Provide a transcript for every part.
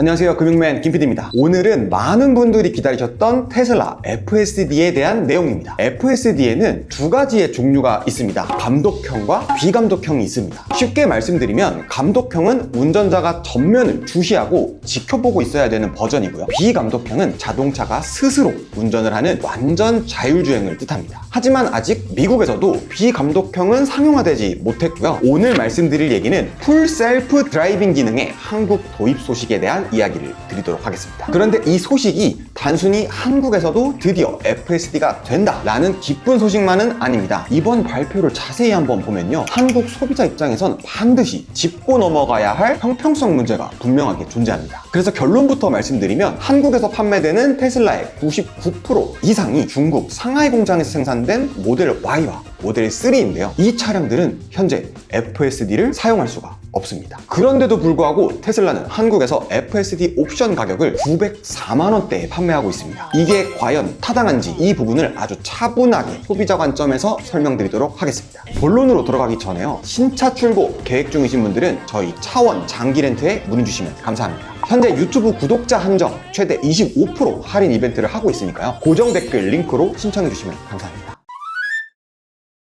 안녕하세요. 금융맨 김PD입니다. 오늘은 많은 분들이 기다리셨던 테슬라 FSD에 대한 내용입니다. FSD에는 두 가지의 종류가 있습니다. 감독형과 비감독형이 있습니다. 쉽게 말씀드리면 감독형은 운전자가 전면을 주시하고 지켜보고 있어야 되는 버전이고요. 비감독형은 자동차가 스스로 운전을 하는 완전 자율주행을 뜻합니다. 하지만 아직 미국에서도 비감독형은 상용화되지 못했고요. 오늘 말씀드릴 얘기는 풀 셀프 드라이빙 기능의 한국 도입 소식에 대한 이야기를 드리도록 하겠습니다. 그런데 이 소식이 단순히 한국에서도 드디어 FSD가 된다라는 기쁜 소식만은 아닙니다. 이번 발표를 자세히 한번 보면요. 한국 소비자 입장에선 반드시 짚고 넘어가야 할 형평성 문제가 분명하게 존재합니다. 그래서 결론부터 말씀드리면 한국에서 판매되는 테슬라의 99% 이상이 중국 상하이 공장에서 생산된 모델 Y와 모델 3인데요. 이 차량들은 현재 FSD를 사용할 수가 없습니다. 그런데도 불구하고 테슬라는 한국에서 FSD 옵션 가격을 904만 원대에 판매하고 있습니다. 이게 과연 타당한지 이 부분을 아주 차분하게 소비자 관점에서 설명드리도록 하겠습니다. 본론으로 들어가기 전에요. 신차 출고 계획 중이신 분들은 저희 차원 장기 렌트에 문의 주시면 감사합니다. 현재 유튜브 구독자 한정 최대 25% 할인 이벤트를 하고 있으니까요. 고정 댓글 링크로 신청해 주시면 감사합니다.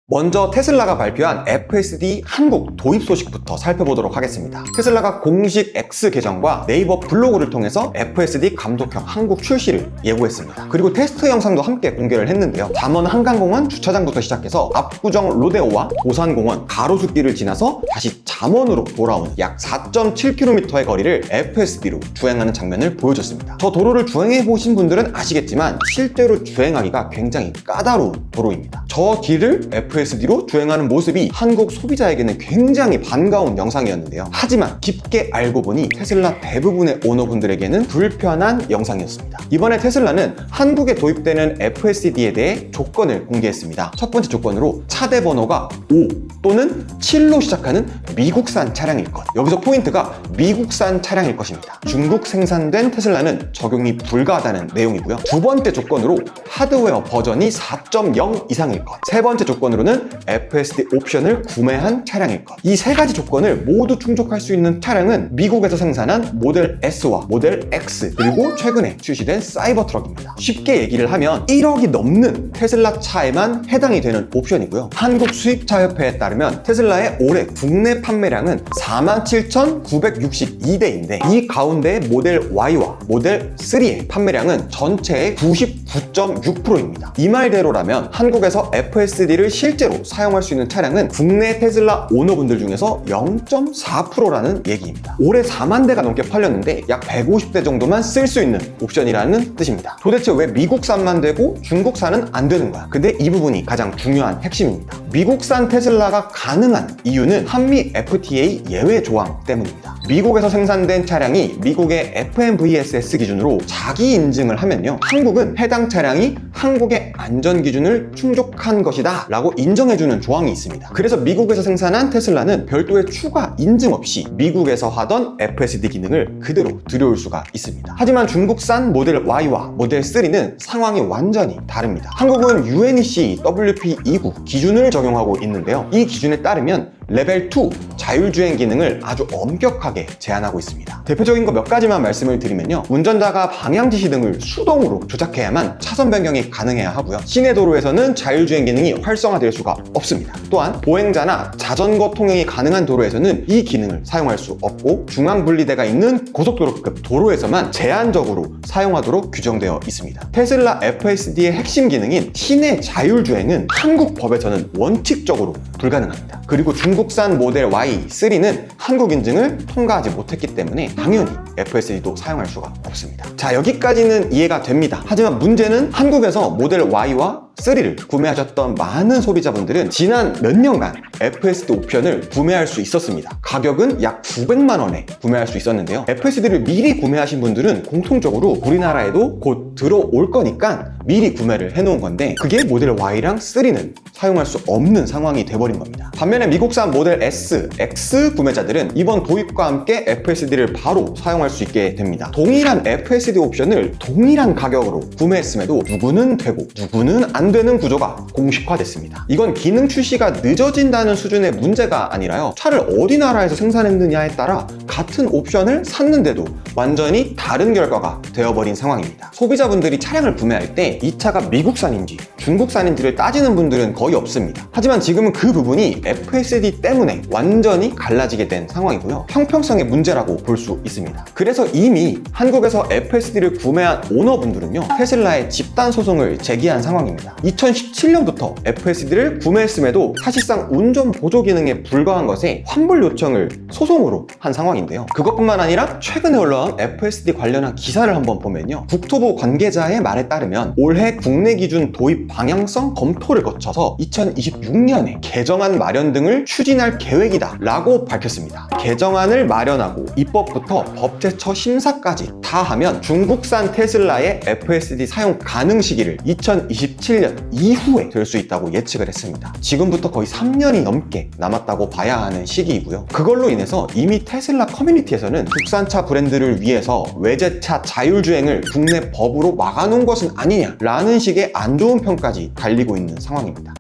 먼저 테슬라가 발표한 FSD 한국 도입 소식부터 살펴보도록 하겠습니다. 테슬라가 공식 X 계정과 네이버 블로그를 통해서 FSD 감독형 한국 출시를 예고했습니다. 그리고 테스트 영상도 함께 공개를 했는데요. 잠원 한강공원 주차장부터 시작해서 압구정 로데오와 도산공원 가로수길을 지나서 다시 잠원으로 돌아오는 약 4.7km의 거리를 FSD로 주행하는 장면을 보여줬습니다. 저 도로를 주행해 보신 분들은 아시겠지만 실제로 주행하기가 굉장히 까다로운 도로입니다. 저 길을 FSD로 주행하는 모습이 한국 소비자에게는 굉장히 반가운 영상이었는데요. 하지만 깊게 알고 보니 테슬라 대부분의 오너분들에게는 불편한 영상이었습니다. 이번에 테슬라는 한국에 도입되는 FSD에 대해 조건을 공개했습니다. 첫 번째 조건으로 차대 번호가 5 또는 7로 시작하는 미국산 차량일 것. 여기서 포인트가 미국산 차량일 것입니다. 중국 생산된 테슬라는 적용이 불가하다는 내용이고요. 두 번째 조건으로 하드웨어 버전이 4.0 이상일 것. 세 번째 조건으로는 FSD 옵션을 구매한 차량일 것. 이 세 가지 조건을 모두 충족할 수 있는 차량은 미국에서 생산한 모델 S와 모델 X 그리고 최근에 출시된 사이버 트럭입니다. 쉽게 얘기를 하면 1억이 넘는 테슬라 차에만 해당이 되는 옵션이고요. 한국 수입차협회에 따르면 테슬라의 올해 국내 판매량은 47,962대인데 이 가운데 모델 Y와 모델 3의 판매량은 전체의 99.6%입니다. 이 말대로라면 한국에서 FSD를 실제로 사용할 수 있는 차량은 국내 테슬라 오너분들 중에서 0.4%라는 얘기입니다. 올해 4만 대가 넘게 팔렸는데 약 150대 정도만 쓸 수 있는 옵션이라는 뜻입니다. 도대체 왜 미국산만 되고 중국산은 안 되는 거야? 근데 이 부분이 가장 중요한 핵심입니다. 미국산 테슬라가 가능한 이유는 한미 FTA 예외 조항 때문입니다. 미국에서 생산된 차량이 미국의 FMVSS 기준으로 자기 인증을 하면요. 한국은 해당 차량이 한국의 안전 기준을 충족한 것이다 라고 인정해주는 조항이 있습니다. 그래서 미국에서 생산한 테슬라는 별도의 추가 인증 없이 미국에서 하던 FSD 기능을 그대로 들여올 수가 있습니다. 하지만 중국산 모델 Y와 모델 3는 상황이 완전히 다릅니다. 한국은 UNEC WP29 기준을 적용하고 있는데요. 이 기준에 따르면 레벨 2 자율주행 기능을 아주 엄격하게 제한하고 있습니다. 대표적인 거 몇 가지만 말씀을 드리면요. 운전자가 방향 지시 등을 수동으로 조작해야만 차선 변경이 가능해야 하고요. 시내 도로에서는 자율주행 기능이 활성화될 수가 없습니다. 또한 보행자나 자전거 통행이 가능한 도로에서는 이 기능을 사용할 수 없고 중앙 분리대가 있는 고속도로급 도로에서만 제한적으로 사용하도록 규정되어 있습니다. 테슬라 FSD의 핵심 기능인 시내 자율주행은 한국 법에서는 원칙적으로 불가능합니다. 그리고 중국 산 모델 Y3는 한국 인증을 통과하지 못했기 때문에 당연히 FSD도 사용할 수가 없습니다. 자, 여기까지는 이해가 됩니다. 하지만 문제는 한국에서 모델 Y와 3를 구매하셨던 많은 소비자분들은 지난 몇 년간 FSD 옵션을 구매할 수 있었습니다. 가격은 약 900만 원에 구매할 수 있었는데요. FSD를 미리 구매하신 분들은 공통적으로 우리나라에도 곧 들어올 거니까 미리 구매를 해놓은 건데 그게 모델 Y랑 3는 사용할 수 없는 상황이 돼버린 겁니다. 반면에 미국산 모델 S, X 구매자들은 이번 도입과 함께 FSD를 바로 사용할 수 있게 됩니다. 동일한 FSD 옵션을 동일한 가격으로 구매했음에도 누구는 되고 누구는 안 되는 구조가 공식화됐습니다. 이건 기능 출시가 늦어진다는 수준의 문제가 아니라요. 차를 어디 나라에서 생산했느냐에 따라 같은 옵션을 샀는데도 완전히 다른 결과가 되어버린 상황입니다. 소비자분들이 차량을 구매할 때 이 차가 미국산인지 중국산인지를 따지는 분들은 거의 없습니다. 하지만 지금은 그 부분이 FSD 때문에 완전히 갈라지게 된 상황이고요. 형평성의 문제라고 볼 수 있습니다. 그래서 이미 한국에서 FSD를 구매한 오너분들은요, 테슬라에 집단 소송을 제기한 상황입니다. 2017년부터 FSD를 구매했음에도 사실상 운전 보조 기능에 불과한 것에 환불 요청을 소송으로 한 상황인데요. 그것뿐만 아니라 최근에 올라온 FSD 관련한 기사를 한번 보면요. 국토부 관계자의 말에 따르면 올해 국내 기준 도입 방향성 검토를 거쳐서 2026년에 개정안 마련 등을 추진할 계획이다 라고 밝혔습니다. 개정안을 마련하고 입법부터 법제처 심사까지 다 하면 중국산 테슬라의 FSD 사용 가능 시기를 2027년 이후에 될 수 있다고 예측을 했습니다. 지금부터 거의 3년이 넘게 남았다고 봐야 하는 시기이고요. 그걸로 인해서 이미 테슬라 커뮤니티에서는 국산차 브랜드를 위해서 외제차 자율주행을 국내 법으로 막아놓은 것은 아니냐라는 식의 안 좋은 평까지 달리고 있는 상황입니다.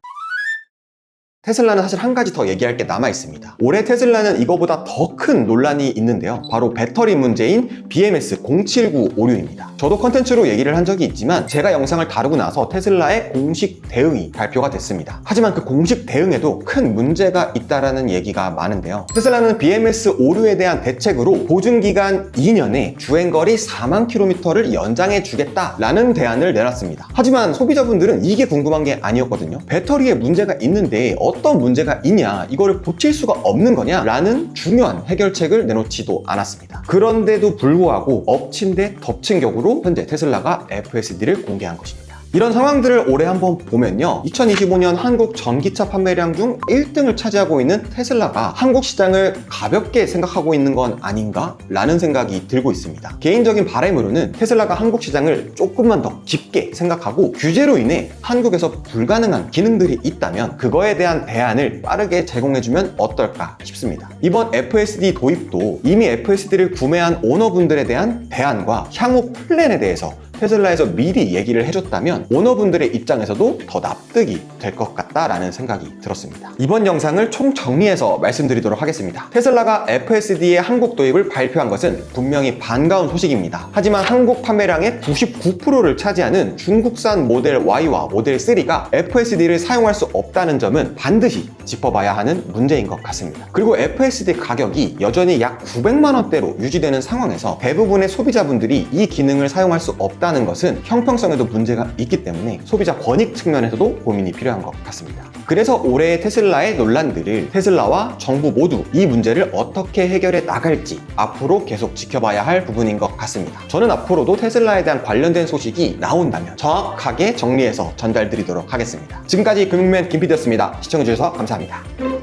테슬라는 사실 한 가지 더 얘기할 게 남아 있습니다. 올해 테슬라는 이거보다 더 큰 논란이 있는데요. 바로 배터리 문제인 BMS 079 오류입니다. 저도 컨텐츠로 얘기를 한 적이 있지만 제가 영상을 다루고 나서 테슬라의 공식 대응이 발표가 됐습니다. 하지만 그 공식 대응에도 큰 문제가 있다라는 얘기가 많은데요. 테슬라는 BMS 오류에 대한 대책으로 보증 기간 2년에 주행거리 4만 킬로미터를 연장해 주겠다라는 대안을 내놨습니다. 하지만 소비자분들은 이게 궁금한 게 아니었거든요. 배터리에 문제가 있는데 어떤 문제가 있냐, 이거를 고칠 수가 없는 거냐, 라는 중요한 해결책을 내놓지도 않았습니다. 그런데도 불구하고 엎친 데 덮친 격으로 현재 테슬라가 FSD를 공개한 것입니다. 이런 상황들을 올해 한번 보면요. 2025년 한국 전기차 판매량 중 1등을 차지하고 있는 테슬라가 한국 시장을 가볍게 생각하고 있는 건 아닌가? 라는 생각이 들고 있습니다. 개인적인 바람으로는 테슬라가 한국 시장을 조금만 더 깊게 생각하고 규제로 인해 한국에서 불가능한 기능들이 있다면 그거에 대한 대안을 빠르게 제공해주면 어떨까 싶습니다. 이번 FSD 도입도 이미 FSD를 구매한 오너분들에 대한 대안과 향후 플랜에 대해서 테슬라에서 미리 얘기를 해줬다면 오너분들의 입장에서도 더 납득이 될 것 같다라는 생각이 들었습니다. 이번 영상을 총 정리해서 말씀드리도록 하겠습니다. 테슬라가 FSD의 한국 도입을 발표한 것은 분명히 반가운 소식입니다. 하지만 한국 판매량의 99%를 차지하는 중국산 모델 Y와 모델 3가 FSD를 사용할 수 없다는 점은 반드시 짚어봐야 하는 문제인 것 같습니다. 그리고 FSD 가격이 여전히 약 900만 원대로 유지되는 상황에서 대부분의 소비자분들이 이 기능을 사용할 수 없다는 것은 형평성에도 문제가 있기 때문에 소비자 권익 측면에서도 고민이 필요한 것 같습니다. 그래서 올해의 테슬라의 논란들을 테슬라와 정부 모두 이 문제를 어떻게 해결해 나갈지 앞으로 계속 지켜봐야 할 부분인 것 같습니다. 저는 앞으로도 테슬라에 대한 관련된 소식이 나온다면 정확하게 정리해서 전달드리도록 하겠습니다. 지금까지 금융맨 김PD였습니다. 시청해주셔서 감사합니다.